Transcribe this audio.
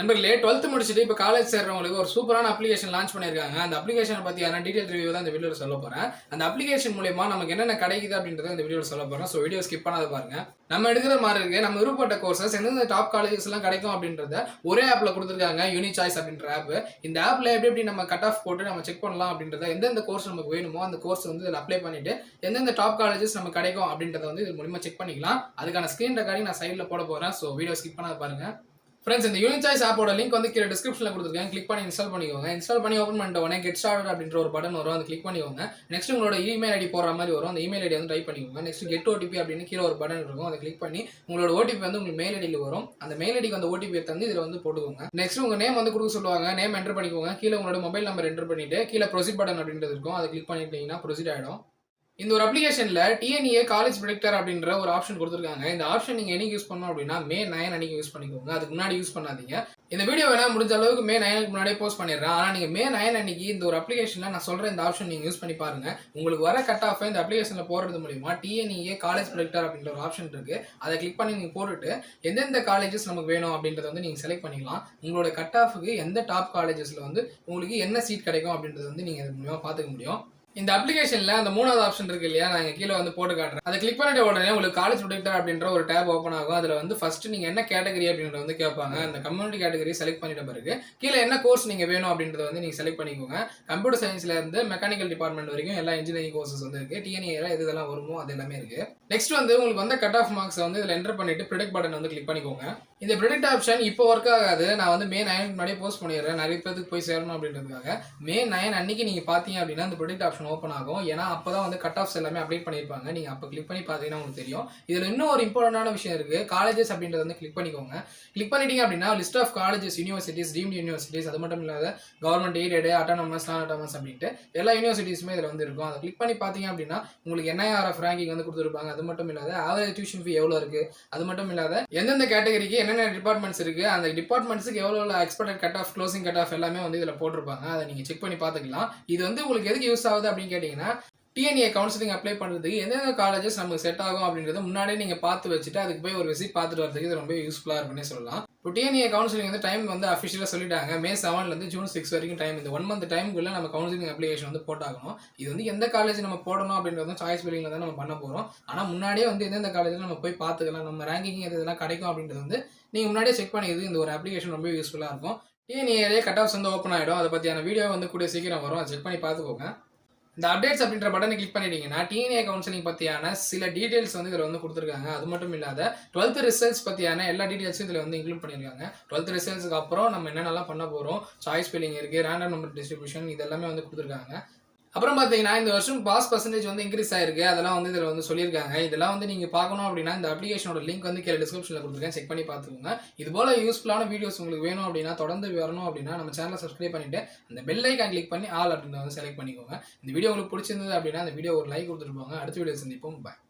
நண்பர்களே டுவெல்த் முடிச்சுட்டு இப்போ காலேஜ் சேர்றவங்களுக்கு ஒரு சூப்பரான அப்ளிகேஷன் லான்ச் பண்ணியிருக்காங்க. அந்த அப்ளிகேஷனை பற்றியான டீட்டெயில் ரிவ்யூ தான் இந்த வீடியோவில் சொல்ல போகிறேன் அந்த அப்ளிகேஷன் மூலியமா நமக்கு என்னென்ன கிடைக்குது அப்படின்றத இந்த வீடியோவில் சொல்ல போகிறேன் ஸோ வீடியோ ஸ்கிப் பண்ணாத பாருங்க. நம்ம எடுக்கிற மாதிரி இருக்கு. நம்ம விருப்பப்பட்ட கோர்சஸ் எந்தெந்த டாப் காலேஜஸ் எல்லாம் கிடைக்கும் அப்படின்றத ஒரே ஆப்பில் கொடுத்துருக்காங்க யூனி சாய்ஸ் அப்படின்ற ஆப் இந்த ஆப்பில் எப்படி எப்படி நம்ம கட் ஆஃப் போட்டு நம்ம செக் பண்ணலாம் அப்படின்றத எந்தெந்த கோர்ஸ் நமக்கு வேணுமோ அந்த கோர்ஸ் வந்து இதில் அப்ளை பண்ணிட்டு எந்தெந்த டாப் காலேஜஸ் நம்ம கிடைக்கும் அப்படின்றத வந்து இது மூலியமாக செக் பண்ணிக்கலாம். அதுக்கான ஸ்க்ரீன் ரெக்கார்டிங் நான் சைடில் போட போகிறேன் ஸோ வீடியோ ஸ்கிப் பண்ணாத பாருங்கள் ஃப்ரெண்ட்ஸ் இந்த யூனிட் சாய்ஸ் ஆப்போட லிங்க் வந்து கீழே டிஸ்கிரிப்ஷனில் கொடுத்துருக்கேன். கிளிக் பண்ணி இன்ஸ்டால் பண்ணிக்கோங்க. இன்ஸ்டால் பண்ணி ஓப்பன் பண்ணிட்ட உடனே கெட் ஸ்டார்ட் அப்படின்ற ஒரு பட்டன் வரும். அதை கிளிக் பண்ணிக்கோங்க. நெக்ஸ்ட் உங்களோட இமெயில் ஐடி போடுற மாதிரி வரும். அந்த இமெயில் ஐடி வந்து டைப் பண்ணிக்கோங்க. நெக்ஸ்ட் கெட் ஓடிபி அப்படின்னு கீழே ஒரு பட்டன் இருக்கும். அதை கிளிக் பண்ணி உங்களோட ஓடிபி வந்து உங்களுக்கு மெயில் ஐடியில் வரும். அந்த மெயில் ஐடிக்கு அந்த ஓடிபி தந்து இதில் வந்து போட்டுக்கோங்க. நெக்ஸ்ட் உங்கள் நேம் வந்து கொடுக்க சொல்லுவாங்க. நேம் என்டர் பண்ணிக்கோங்க. கீழே உங்களோட மொபைல் நம்பர் என்டர் பண்ணிட்டு கீழே ப்ரொசீட் பட்டன் அப்படின்றது இருக்கும். அதை கிளிக் பண்ணிட்டீங்கன்னா ப்ரொசீட் ஆகிடும் இந்த ஒரு அப்ளிகேஷனில் டிஎன்ஏ காலேஜ் ப்ரொடெக்டர் அப்படின்ற ஒரு ஆப்ஷன் கொடுத்துருக்காங்க. இந்த ஆப்ஷன் நீங்கள் என்னைக்கு யூஸ் பண்ணணும் அப்படின்னா மே நைன் அன்னைக்கு யூஸ் பண்ணிக்கோங்க. அதுக்கு முன்னாடி யூஸ் பண்ணாதீங்க. இந்த வீடியோ வேணால் முடிஞ்ச அளவுக்கு மே நைனுக்கு முன்னாடியே போஸ்ட் பண்ணிடுறேன். ஆனால் நீங்கள் மே நைன் அன்னைக்கு இந்த ஒரு அப்ளிகேஷனில் நான் சொல்கிற இந்த ஆப்ஷன் நீங்கள் யூஸ் பண்ணி பாருங்கள் உங்களுக்கு வர கட் ஆஃப் இந்த அப்ளிகேஷனில் போடுறது மூலிமா டிஎன்இஏ காலேஜ் ப்ரொடெக்டர் அப்படின்ற ஒரு ஆப்ஷன் இருக்குது அதை கிளிக் பண்ணி நீங்கள் போட்டுட்டு எந்தெந்த காலேஜஸ் நமக்கு வேணும் அப்படின்றத வந்து நீங்கள் செலக்ட் பண்ணிக்கலாம். உங்களோட கட் ஆஃபுக்கு எந்த டாப் காலேஜஸில் வந்து உங்களுக்கு என்ன சீட் கிடைக்கும் அப்படின்றத வந்து நீங்கள் இது மூலியமாக பார்த்துக்க முடியும். இந்த அப்ளிகேஷன்ல அந்த மூணாவது ஆப்ஷன் இருக்கு இல்லையா? நான் கீழே வந்து போட்டு காட்டுறேன். அதை கிளிக் பண்ணிட்ட உடனே உங்களுக்கு காலேஜ் ப்ரொடெக்டர் அப்படின்ற ஒரு டேப் ஓப்பன் ஆகும். அதுல வந்து ஃபர்ஸ்ட் நீங்க என்ன கேட்டகரி அப்படின்றத வந்து கேட்பாங்க. அந்த கம்யூனிட்டி கேட்டகரி செலக்ட் பண்ணிட்ட பிறகு கீழே என்ன கோர்ஸ் நீங்க வேணும் அப்படின்றத வந்து நீங்க செலக்ட் பண்ணிக்கோங்க. கம்ப்யூட்டர் சயின்ஸ்ல இருந்து மெக்கானிக்கல் டிபார்ட்மெண்ட் வரைக்கும் எல்லா இன்ஜினியரிங் கோர்சஸ் வந்து இருக்கு. டிஎன்ஏல எது இதெல்லாம் வருமோ அது எல்லாமே இருக்கு. நெக்ஸ்ட் வந்து உங்களுக்கு வந்து கட் ஆஃப் மார்க்ஸ் வந்து இதுல என்டர் பண்ணிட்டு ப்ரிடெக்ட் பட்டன் வந்து கிளிக் பண்ணிக்கோங்க. இந்த ப்ரிடெக்ட் ஆப்ஷன் இப்போ ஒர்க் ஆகாது. நான் வந்து மே நைன் முன்னாடியே போஸ்ட் பண்ணிடுறேன். நிறைய பேருக்கு போய் சேரணும் அப்படின்றதுக்காக. மே நைன் அன்னைக்கு நீங்க பாத்தீங்க அப்படின்னா அந்த ப்ரொடெக்ட் ஆப்ஷன் ஓப்பன் ஆகும். ஏன்னா அப்பதான் வந்து கட் ஆஃப்ஸ் எல்லாமே அப்டேட் பண்ணியிருப்பாங்க. நீங்கள் அப்போ கிளிக் பண்ணி பார்த்தீங்கன்னா உங்களுக்கு தெரியும். இதில் இன்னும் ஒரு இம்பார்ட்டண்டான விஷயம் இருக்குது காலேஜஸ் அப்படின்றத வந்து கிளிக் பண்ணிக்கோங்க. கிளிக் பண்ணிட்டீங்க அப்படின்னா list of colleges universities deemed universities அது மட்டும் இல்லாத government aided autonomous non autonomous அப்படின்ட்டு எல்லா யூனிவர்சிட்டிஸுமே இதில் வந்து இருக்கும். அதை கிளிக் பண்ணி பார்த்தீங்க அப்படின்னா உங்களுக்கு என்ஐஆர்எஃப் ரேங்கிங் வந்து கொடுத்துருப்பாங்க. அது மட்டும் இல்லாத ஆவரேஜ் டியூஷன் ஃபீ எவ்வளோ இருக்குது அது மட்டும் இல்லாத எந்தெந்த கேட்டகரிக்கு என்னென்ன டிபார்ட்மெண்ட்ஸ் இருக்குது அந்த டிபார்ட்மெண்ட்ஸுக்கு எவ்வளோ expected cut off closing cut off எல்லாமே வந்து இதில் போட்டிருப்பாங்க. அதை நீங்கள் செக் பண்ணி பார்த்துக்கலாம். இது வந்து உங்களுக்கு எதுக்கு யூஸ் ஆகுது அப்படின்னு கேட்டிங்கன்னா டிஎன்ஏ கவுன்சிலிங் அப்ளை பண்ணுறதுக்கு எந்தெந்த காலேஜஸ் நமக்கு செட் ஆகும் அப்படின்றத முன்னாடியே நீங்கள் பார்த்து வச்சுட்டு அதுக்கு போய் ஒரு விசிட் பார்த்துட்டு வரதுக்கு இது ரொம்ப யூஸ்ஃபுல்லாக இருக்குன்னே சொல்லலாம். இப்போ டிஎன்ஏ கவுன்சிலிங் வந்து டைம் வந்து அஃபிஷியலாக சொல்லிட்டாங்க. மே செவன்லேருந்து ஜூன் சிக்ஸ் வரைக்கும் டைம் இந்த ஒன் மந்த் டைமுக்குள்ளே நம்ம கவுன்சிலிங் அப்ளிகேஷன் வந்து போட்டாகணும். இது வந்து எந்த காலேஜ் நம்ம போடணும் அப்படின்றது சாய்ஸ் பில்லிங்கில் தான் நம்ம பண்ண போகிறோம் ஆனால் முன்னாடியே வந்து எந்தெந்த காலேஜில் நம்ம போய் பார்த்துக்கலாம். நம்ம ரேங்கிங் எது இதெல்லாம் கிடைக்கும் அப்படின்றது வந்து நீங்கள் முன்னாடியே செக் பண்ணிக்கிறது இந்த ஒரு அப்ளிகேஷன் ரொம்ப யூஸ்ஃபுல்லாக இருக்கும். டிஎன்ஏலேயே கட் ஆஃப்ஸ் வந்து ஓப்பன் ஆகிடும் அதை பற்றியான வீடியோ வந்து கூடிய சீக்கிரம் வரும். அதை செக் பண்ணி பார்த்துக்கோங்க. இந்த அப்டேட்ஸ் அப்படின்ற பட்டனை கிளிக் பண்ணிட்டீங்கன்னா டிஎன்ஏ கவுன்சிலிங் பற்றியான சில டீடைல்ஸ் வந்து இதில் வந்து கொடுத்துருக்காங்க. அது மட்டும் இல்லாத டுவெல்த் ரிசல்ட்ஸ் பற்றியான எல்லா டீடைல்ஸும் இதில் வந்து இன்க்ளூட் பண்ணியிருக்காங்க. டுவெல்த் ரிசல்ட்ஸ்க்கு அப்புறம் நம்ம என்னென்னலாம் பண்ண போகிறோம் சாய்ஸ் ஃபில்லிங் இருக்குது ரேண்டம் நம்பர் டிஸ்ட்ரிபியூஷன் இதெல்லாமே வந்து கொடுத்துருக்காங்க. அப்புறம் பார்த்தீங்கன்னா இந்த வருஷம் பாஸ் பர்சன்டேஜ் வந்து இன்க்ரீஸ் ஆயிருக்கு. அதெல்லாம் வந்து இதில் வந்து சொல்லியிருக்காங்க. இதெல்லாம் வந்து நீங்கள் பார்க்கணும் அப்படின்னா இந்த அப்ளிகேஷனோட லிங்க் வந்து கீழே டிஸ்கிரிப்ஷனில் கொடுத்துருக்கேன். செக் பண்ணி பார்த்துக்கோங்க. இது போல யூஸ்ஃபுல்லான வீடியோஸ் உங்களுக்கு வேணும் அப்படின்னா தொடர்ந்து வரணும் அப்படின்னா நம்ம சேனலை சப்ஸ்கிரைப் பண்ணிட்டு அந்த பெல் ஐக்கான் கிளிக் பண்ணி ஆல் அப்படின்னு வந்து செலக்ட் பண்ணிக்கோங்க. இந்த வீடியோ உங்களுக்கு பிடிச்சிருந்தது அப்படின்னா அந்த வீடியோ ஒரு லைக் கொடுத்துட்டு போங்க. அடுத்த வீடியோ சந்திப்போம். பாய்